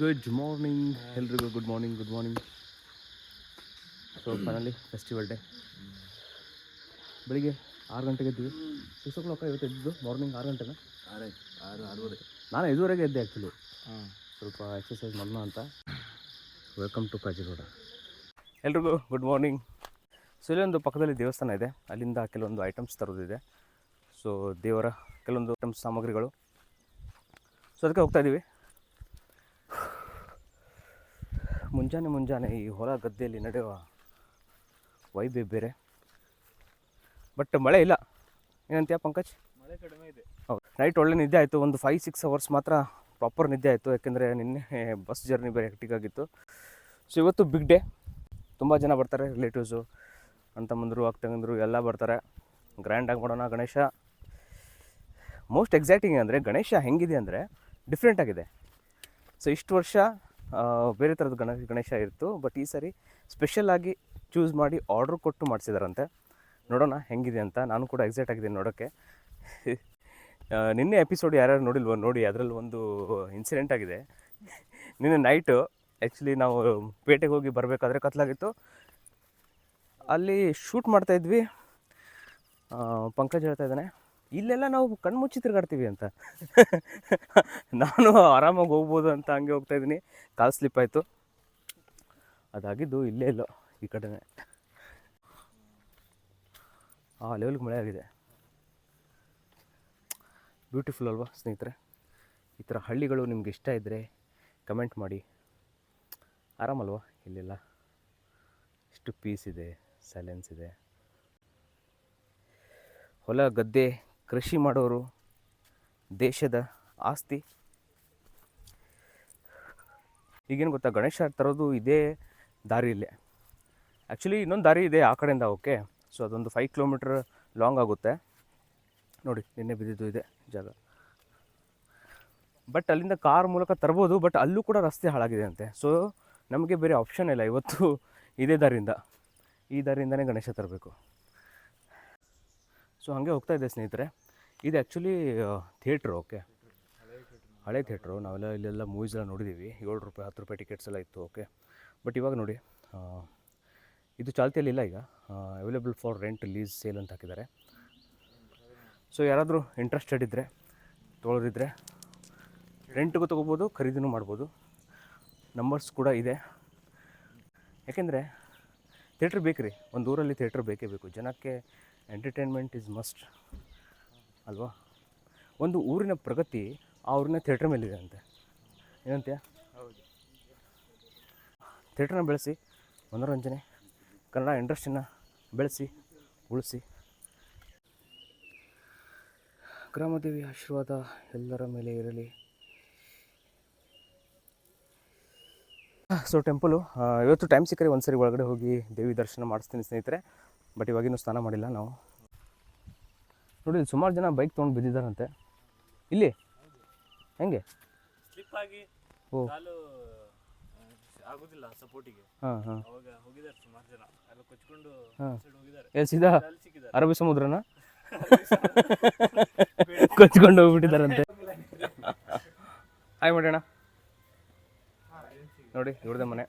Good morning ಎಲ್ರಿಗೂ good morning good morning so finally festival day ಬೆಳಿಗ್ಗೆ ಆರು ಗಂಟೆಗೆ ಎದ್ವಿ ಸಿಕ್ಸ್ ಓ ಕ್ಲಾಕ್ ಇವತ್ತು ಎದ್ದು ಮಾರ್ನಿಂಗ್ ಆರು ಗಂಟೆನ? ಆರು ಆರು ಆರೂವರೆ. ನಾನು ಐದುವರೆಗೆ ಎದ್ದೆ ಆ್ಯಕ್ಚುಲಿ ಸ್ವಲ್ಪ ಎಕ್ಸಸೈಸ್ ಮಾಡೋಣ ಅಂತ. ವೆಲ್ಕಮ್ ಟು ಕಾಜಿರೋಡ ಎಲ್ರಿಗೂ ಗುಡ್ ಮಾರ್ನಿಂಗ್ ಸೊ ಇಲ್ಲೊಂದು ಪಕ್ಕದಲ್ಲಿ ದೇವಸ್ಥಾನ ಇದೆ. ಅಲ್ಲಿಂದ ಕೆಲವೊಂದು ಐಟಮ್ಸ್ ತರೋದಿದೆ. ಸೊ ದೇವರ ಕೆಲವೊಂದು ಐಟಮ್ಸ್ ಸಾಮಗ್ರಿಗಳು. ಸೊ ಅದಕ್ಕೆ ಹೋಗ್ತಾ ಇದ್ದೀವಿ ಮುಂಜಾನೆ ಮುಂಜಾನೆ ಈ ಹೊಲ ಗದ್ದೆಯಲ್ಲಿ ನಡೆಯುವ ವೈಬೆ ಬೇರೆ ಬಟ್ ಮಳೆ ಇಲ್ಲ. ಏನಂತೀಯ ಪಂಕಜ್? ಮಳೆ ಕಡಿಮೆ ಇದೆ. ಹೌದು. ನೈಟ್ ಒಳ್ಳೆ ನಿದ್ದೆ ಆಯಿತು. ಒಂದು ಫೈವ್ ಸಿಕ್ಸ್ ಅವರ್ಸ್ ಮಾತ್ರ ಪ್ರಾಪರ್ ನಿದ್ದೆ ಆಯಿತು. ಯಾಕೆಂದರೆ ನಿನ್ನೆ ಬಸ್ ಜರ್ನಿ ಬೇರೆ ಹೆಕ್ಟಿಕ್ ಆಗಿತ್ತು. ಸೊ ಇವತ್ತು ಬಿಗ್ ಡೇ ತುಂಬ ಜನ ಬರ್ತಾರೆ ರಿಲೇಟಿವ್ಸು ಅಂತಮ್ಮಂದರು ಅಕ್ಕಂಗಂದರು ಎಲ್ಲ ಬರ್ತಾರೆ. ಗ್ರ್ಯಾಂಡಾಗಿ ಮಾಡೋಣ ಗಣೇಶ. ಮೋಸ್ಟ್ ಎಕ್ಸೈಟಿಂಗ್ ಅಂದರೆ ಗಣೇಶ ಹೆಂಗಿದೆ ಅಂದರೆ ಡಿಫ್ರೆಂಟ್ ಆಗಿದೆ. ಸೊ ಇಷ್ಟು ವರ್ಷ ಬೇರೆ ಥರದ ಗಣೇಶ ಗಣೇಶ ಇತ್ತು ಬಟ್ ಈ ಸರಿ ಸ್ಪೆಷಲ್ ಆಗಿ ಚೂಸ್ ಮಾಡಿ ಆರ್ಡ್ರ್ ಕೊಟ್ಟು ಮಾಡಿಸಿದಾರಂತೆ. ನೋಡೋಣ ಹೆಂಗಿದೆ ಅಂತ. ನಾನು ಕೂಡ ಎಕ್ಸೈಟ್ ಆಗಿದ್ದೀನಿ ನೋಡೋಕ್ಕೆ ನಿನ್ನೆ ಎಪಿಸೋಡ್ ಯಾರ್ಯಾರು ನೋಡಿಲ್ವೋ ನೋಡಿ, ಅದರಲ್ಲಿ ಒಂದು ಇನ್ಸಿಡೆಂಟ್ ಆಗಿದೆ. ನಿನ್ನೆ ನೈಟು ಆ್ಯಕ್ಚುಲಿ ನಾವು ಪೇಟೆಗೆ ಹೋಗಿ ಬರಬೇಕಾದ್ರೆ ಕತ್ಲಾಗಿತ್ತು. ಅಲ್ಲಿ ಶೂಟ್ ಮಾಡ್ತಾಯಿದ್ವಿ ಪಂಕಜ್ ಹೇಳ್ತಾ ಇದ್ದಾನೆ. ಇಲ್ಲೆಲ್ಲ ನಾವು ಕಣ್ಮುಚ್ಚಿ ತಿರುಗಾಡ್ತೀವಿ ಅಂತ. ನಾನು ಆರಾಮಾಗಿ ಹೋಗ್ಬೋದು ಅಂತ ಹಂಗೆ ಹೋಗ್ತಾ ಇದ್ದೀನಿ. ಕಾಲು ಸ್ಲಿಪ್ ಆಯಿತು. ಅದಾಗಿದ್ದು ಇಲ್ಲೇ ಇಲ್ಲೋ ಈ ಕಡೆನೇ. ಆ ಲೆವೆಲ್ಗೆ ಮಳೆ ಆಗಿದೆ. ಬ್ಯೂಟಿಫುಲ್ ಅಲ್ವಾ ಸ್ನೇಹಿತರೆ? ಈ ಥರ ಹಳ್ಳಿಗಳು ನಿಮ್ಗೆ ಇಷ್ಟ ಇದ್ದರೆ ಕಮೆಂಟ್ ಮಾಡಿ. ಆರಾಮಲ್ವಾ ಇಲ್ಲೆಲ್ಲ? ಎಷ್ಟು ಪೀಸ್ ಇದೆ ಸೈಲೆನ್ಸ್ ಇದೆ. ಹೊಲ ಗದ್ದೆ ಕೃಷಿ ಮಾಡೋರು ದೇಶದ ಆಸ್ತಿ. ಈಗೇನು ಗೊತ್ತಾ, ಗಣೇಶ ತರೋದು ಇದೇ ದಾರಿಯಲ್ಲೇ ಆ್ಯಕ್ಚುಲಿ ಇನ್ನೊಂದು ದಾರಿ ಇದೆ ಆ ಕಡೆಯಿಂದ ಓಕೆ ಸೊ ಅದೊಂದು ಫೈವ್ ಕಿಲೋಮೀಟ್ರ್ ಲಾಂಗ್ ಆಗುತ್ತೆ. ನೋಡಿ, ನಿನ್ನೆ ಬಿದ್ದಿದ್ದು ಇದೆ ಜಾಗ. ಬಟ್ ಅಲ್ಲಿಂದ ಕಾರ್ ಮೂಲಕ ತರ್ಬೋದು ಬಟ್ ಅಲ್ಲೂ ಕೂಡ ರಸ್ತೆ ಹಾಳಾಗಿದೆ ಅಂತೆ ಸೊ ನಮಗೆ ಬೇರೆ ಆಪ್ಷನ್ ಇಲ್ಲ, ಇವತ್ತು ಇದೇ ದಾರಿಯಿಂದ. ಈ ದಾರಿಯಿಂದನೇ ಗಣೇಶ ತರಬೇಕು. ಸೊ ಹಾಗೆ ಹೋಗ್ತಾ ಇದ್ದೆ ಸ್ನೇಹಿತರೆ. ಇದು ಆ್ಯಕ್ಚುಲಿ ಥಿಯೇಟ್ರ್ ಓಕೆ ಹಳೆ ಥಿಯೇಟ್ರು ನಾವೆಲ್ಲ ಇಲ್ಲೆಲ್ಲ ಮೂವೀಸ್ ಎಲ್ಲ ನೋಡಿದ್ದೀವಿ ಏಳು ರೂಪಾಯಿ, ಹತ್ತು ರೂಪಾಯಿ ಟಿಕೆಟ್ಸ್ ಎಲ್ಲ ಇತ್ತು ಓಕೆ ಬಟ್ ಇವಾಗ ನೋಡಿ ಇದು ಚಾಲ್ತಿಯಲ್ಲಿ ಇಲ್ಲ ಈಗ. Available for rent lease sale ಅಂತ ಹಾಕಿದ್ದಾರೆ. ಸೊ ಯಾರಾದರೂ ಇಂಟ್ರೆಸ್ಟೆಡ್ ಇದ್ದರೆ ತೊಗೊಳೋರಿದ್ದರೆ ರೆಂಟ್ಗೂ ತೊಗೋಬೋದು, ಖರೀದಿನೂ ಮಾಡ್ಬೋದು. ನಂಬರ್ಸ್ ಕೂಡ ಇದೆ. ಯಾಕೆಂದರೆ ಥಿಯೇಟ್ರ್ ಬೇಕು ರೀ ಒಂದು ಊರಲ್ಲಿ ಥಿಯೇಟ್ರ್ ಬೇಕೇ ಬೇಕು. ಜನಕ್ಕೆ ಎಂಟರ್ಟೈನ್ಮೆಂಟ್ ಇಸ್ ಮಸ್ಟ್ ಅಲ್ವಾ? ಒಂದು ಊರಿನ ಪ್ರಗತಿ ಆ ಊರಿನ ಥಿಯೇಟ್ರ್ ಮೇಲಿದೆ ಅಂತೆ ಏನಂತೆ ಹೌದು ಥಿಯೇಟ್ರನ್ನ ಬೆಳೆಸಿ ಮನೋರಂಜನೆ ಕನ್ನಡ ಇಂಡಸ್ಟ್ರಿನ ಬೆಳೆಸಿ ಉಳಿಸಿ. ಗ್ರಾಮದೇವಿ ಆಶೀರ್ವಾದ ಎಲ್ಲರ ಮೇಲೆ ಇರಲಿ. ಸೊ ಟೆಂಪಲು ಇವತ್ತು ಟೈಮ್ ಸಿಕ್ಕರೆ ಒಂದು ಸರಿ ಒಳಗಡೆ ಹೋಗಿ ದೇವಿ ದರ್ಶನ ಮಾಡಿಸ್ತೀನಿ ಸ್ನೇಹಿತರೆ. ಬಟ್ ಇವಾಗಿನ್ನೂ ಸ್ನಾನ ಮಾಡಿಲ್ಲ ನಾವು. ನೋಡಿ ಇಲ್ಲಿ ಸುಮಾರು ಜನ ಬೈಕ್ ತೊಗೊಂಡು ಬಿದ್ದಿದ್ದಾರಂತೆ. ಇಲ್ಲಿ? ಹೆಂಗೆ? ಓ. ಆಗುದಿಲ್ಲ ಸಪೋರ್ಟಿಗೆ ಹಾಂ ಹಾಂ. ಅವಾಗ ಹೋಗಿದ್ದಾರೆ ಸುಮಾರು ಜನ. ಎಲ್ಲ ಕೊಚ್ಕೊಂಡು ಹಾ. ಹೋಗಿದ್ದಾರೆ. ಎಲ್ಲಿ ಸೀದಾ ಅಲ್ಲಿ ಸಿಕ್ಕಿದ್ದಾರೆ. ಅರಬ್ಬಿ ಸಮುದ್ರನ? ಕೊಚ್ಕೊಂಡು ಹೋಗ್ಬಿಟ್ಟಿದ್ದಾರಂತೆ. ಹಾಯ್ ಮಾಡೋಣ ನೋಡಿ ಇವ್ರದೇ ಮನೆ.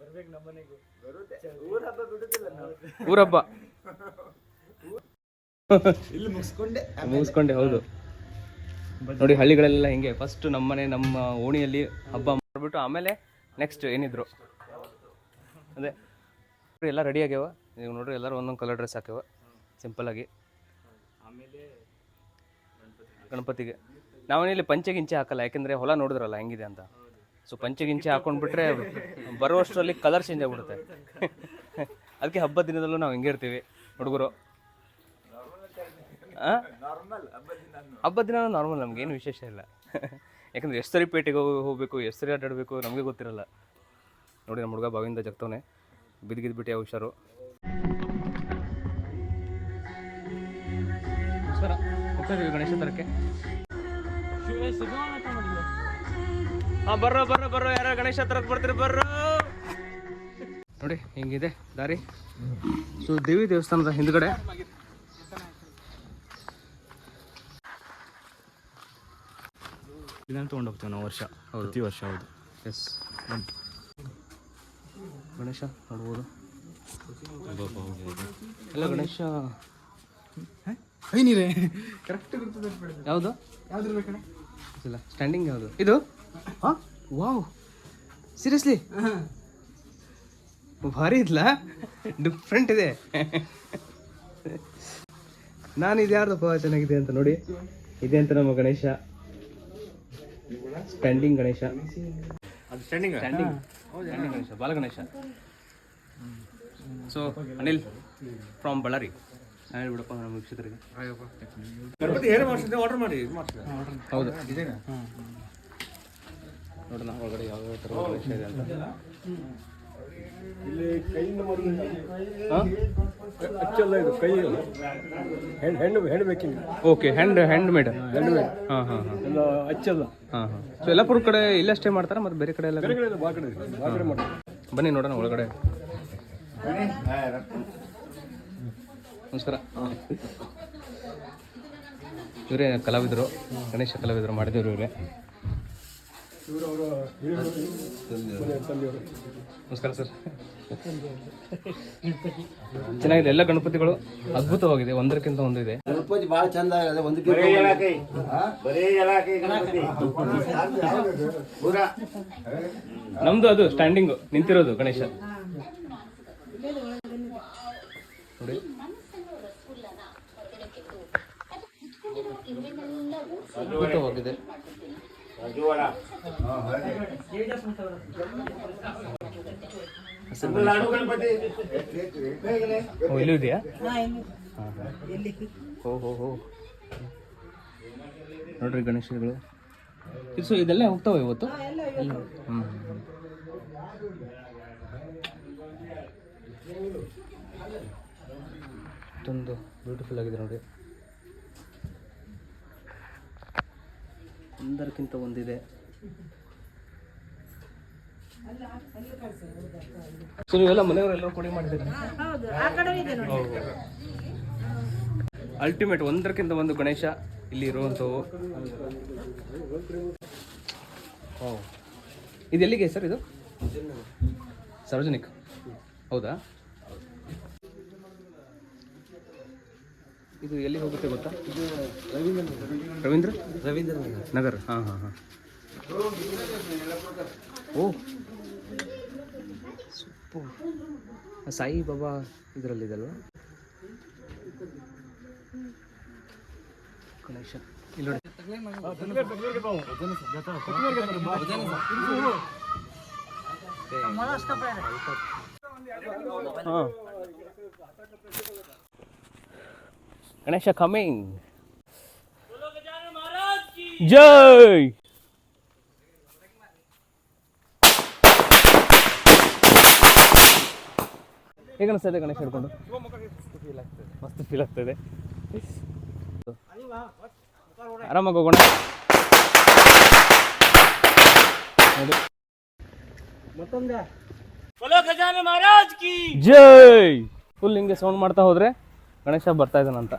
ಬರ್ಬೇಕು ನಮ್ಮ ಮನೆಗೂ ಊರಬ್ಬ. ಮುಗಿಸ್ಕೊಂಡೆ. ಹೌದು. ನೋಡಿ ಹಳ್ಳಿಗಳೆಲ್ಲ ಹಿಂಗೆ? ಫಸ್ಟ್ ನಮ್ಮನೆ ನಮ್ಮ ಓಣಿಯಲ್ಲಿ ಹಬ್ಬ ಮಾಡಿಬಿಟ್ಟು ಆಮೇಲೆ ನೆಕ್ಸ್ಟ್ ಏನಿದ್ರು. ಅದೇ. ಎಲ್ಲ ರೆಡಿ ಆಗ್ಯಾವ. ನೀವು ನೋಡ್ರಿ ಎಲ್ಲರೂ ಒಂದೊಂದು ಕಲರ್ ಡ್ರೆಸ್ ಹಾಕ್ಯಾವ. ಸಿಂಪಲ್ ಆಗಿ. ಆಮೇಲೆ ಗಣಪತಿಗೆ. ನಾವೇನಿಲ್ಲಿ ಪಂಚೆ ಗಿಂಚೆ ಹಾಕಲ್ಲ ಯಾಕೆಂದ್ರೆ ಹೊಲ ನೋಡಿದ್ರಲ್ಲ ಹೆಂಗಿದೆ ಅಂತ. ಸೊ ಪಂಚೆ ಗಿಂಚೆ ಹಾಕೊಂಡ್ಬಿಟ್ರೆ ಬರುವಷ್ಟರಲ್ಲಿ ಕಲರ್ ಚೇಂಜ್ ಆಗ್ಬಿಡುತ್ತೆ. ಅದಕ್ಕೆ ಹಬ್ಬದ ದಿನದಲ್ಲೂ ನಾವು ಹಿಂಗೆ ಇರ್ತೀವಿ, ಹುಡುಗರು. ಹಬ್ಬದ ದಿನ ನಾರ್ಮಲ್ ನಮ್ಗೆ, ಏನು ವಿಶೇಷ ಇಲ್ಲ. ಯಾಕಂದ್ರೆ ಎಷ್ಟು ಸರಿ ಪೇಟೆಗೆ ಹೋಗಿ, ಹೋಗ್ಬೇಕು ಎಷ್ಟು ಸರಿ ಅಡ್ಡಾಡಬೇಕು ನಮಗೆ ಗೊತ್ತಿರಲ್ಲ. ನೋಡಿ ನಮ್ಮ ಹುಡುಗ ಬಾವಿಂದ ಜಗ್ತವನೆ. ಬಿದ್ದಿಗಿದ್ ಯಾವ ಹುಷಾರು? ಗಣೇಶ ತರಕ್ಕೆ ಹಾ ಬರ್ರೋ ಬರ್ರೋ ಬರ್ರೋ. ಯಾರೋ ಗಣೇಶ ಹತ್ರ ಬರ್ತೀರಿ ಬರ್ರೋ. ನೋಡಿ ಹಿಂಗಿದೆ ದಾರಿ. ಸೊ ದೇವಿ ದೇವಸ್ಥಾನದ ಹಿಂದ್ಗಡೆ. ಇದನ್ನು ತೊಗೊಂಡು ಹೋಗ್ತೇವೆ ನಾವು ವರ್ಷ ಪ್ರತಿ ವರ್ಷ ಹೌದು. ಎಸ್ ಗಣೇಶ ನೋಡ್ಬೋದು. ಎಲ್ಲ ಗಣೇಶ. ಕರೆಕ್ಟ್ ಯಾವುದು? ಯಾವ್ದು? ಇಲ್ಲ ಸ್ಟ್ಯಾಂಡಿಂಗ್ ಯಾವುದು? ಇದು? ಹಾಂ ವಾವ್ ಸೀರಿಯಸ್ಲಿ ಭಾರಿ ಇದ್ಲ? ಡಿಫ್ರೆಂಟ್ ಇದೆ. ನಾನು ಇದು ಯಾರ್ದಪ್ಪ ಚೆನ್ನಾಗಿದೆ ಅಂತ ನೋಡಿ. ಇದೆ ಅಂತ ನಮ್ಮ ಗಣೇಶ. ಸ್ಟ್ಯಾಂಡಿಂಗ್ ಗಣೇಶ. ಅದು standing standing standing Ganesha Bala Ganesha. So Anil from Ballari ನಾನು ಹೇಳ್ಬಿಡಪ್ಪ ನಮ್ಮ ವೀಕ್ಷಕರಿಗೆ. ಗಣಪತಿ ಏನು ಮಾಡಿಸಿದ್ದೆ ಆರ್ಡರ್ ಮಾಡಿ ಹೌದು. ನೋಡೋಣ ಒಳಗಡೆ ಯಾವ ಯಾವ ಥರ ಗಣೇಶ ಇದೆ ಅಂತ. ಇಲ್ಲಿ ಅಚ್ಚಲ್ಲ ಇದು ಕೈ ಹೆಣ್ಣು ಹೆಣ್ಣು ಹೆಣ್ಣು baking okay hand hand made hand made ಹಾಂ ಹಾಂ ಹಾಂ. ಎಲ್ಲ ಅಚ್ಚಲ್ಲ. ಹಾಂ ಹಾಂ. ಸೊ ಯಲ್ಲಾಪುರ ಕಡೆ ಇಲ್ಲಷ್ಟೇ ಮಾಡ್ತಾರಾ ಮತ್ತು ಬೇರೆ ಕಡೆ ಎಲ್ಲ? ಬೇರೆ ಕಡೆ ಬಾ ಕಡೆ. ಇದೆ. ಬಾ ಕಡೆ ಮಾಡ್ತಾರೆ ಬನ್ನಿ ನೋಡೋಣ ಒಳಗಡೆ. ನಮಸ್ಕಾರ. ಇವರೇ ಕಲಾವಿದರು ಗಣೇಶ ಕಲಾವಿದರು ಮಾಡಿದವರು ಇವರೇ. ನಮಸ್ಕಾರ ಸರ್. ಚೆನ್ನಾಗಿದೆ ಎಲ್ಲ ಗಣಪತಿಗಳು ಅದ್ಭುತವಾಗಿದೆ ಒಂದಕ್ಕಿಂತ ಒಂದು ಇದೆ. ಗಣಪತಿ ಬಹಳ ಚಂದ ಆಗದೆ ಒಂದು ನಮ್ದು ಅದು ಸ್ಟ್ಯಾಂಡಿಂಗ್ ನಿಂತಿರೋದು ಗಣೇಶ. ನೋಡಿ. ಅದ್ಭುತವಾಗಿದೆ. ಇಲ್ಲೂ ಇದೆಯಾ? ಹಾಂ ಹೋ ಹೋ. ನೋಡ್ರಿ ಗಣೇಶಗಳು ಸೊ ಇದೆಲ್ಲ ಹೋಗ್ತಾವ ಇವತ್ತು? ಹ್ಮ್ ಹ್ಮ್. ಇಷ್ಟೊಂದು ಬ್ಯೂಟಿಫುಲ್ ಆಗಿದೆ ನೋಡಿ. ಒಂದರಕ್ಕಿಂತ ಒಂದಿದೆ. ಸೊ ನೀವೆಲ್ಲ ಮನೆಯವರೆಲ್ಲರೂ ಕೂಡಿ ಮಾಡಿದ್ದೀರಿ? ಅಲ್ಟಿಮೇಟ್ ಒಂದರಕ್ಕಿಂತ ಒಂದು ಗಣೇಶ ಇಲ್ಲಿ ಇರುವಂಥವು. ಓ ಇದು ಎಲ್ಲಿಗೆ ಸರ್ ಇದು? ಸಾರ್ವಜನಿಕ. ಹೌದಾ? ಇದು ಎಲ್ಲಿ ಹೋಗುತ್ತೆ ಗೊತ್ತಾ? ಇದು ರವೀಂದ್ರ? ರವೀಂದ್ರ ನಗರ್. ಹಾಂ ಹಾಂ ಹಾಂ. ಓ. ಸೂಪರ್. ಸಾಯಿ ಬಾಬಾ ಇದರಲ್ಲಿದೆ ಕನೆಕ್ಷನ್ ಇಲ್ಲ ಹಾಂ. ಗಣೇಶ ಕಮಿಂಗ್ ಜೈ ಹೇಗೆ ಅನಿಸ್ತದೆ ಗಣೇಶ ಹಿಡ್ಕೊಂಡು? ಮಸ್ತ್ ಫೀಲ್ ಆಗ್ತದೆ. ಆರಾಮಾಗಿ ಹೋಗೋಣ? ನೋಡಿ ಜೈ ಫುಲ್ ಹಿಂಗೆ ಸೌಂಡ್ ಮಾಡ್ತಾ ಹೋದ್ರೆ ಗಣೇಶ ಬರ್ತಾ ಇದ್ದಾನಂತ.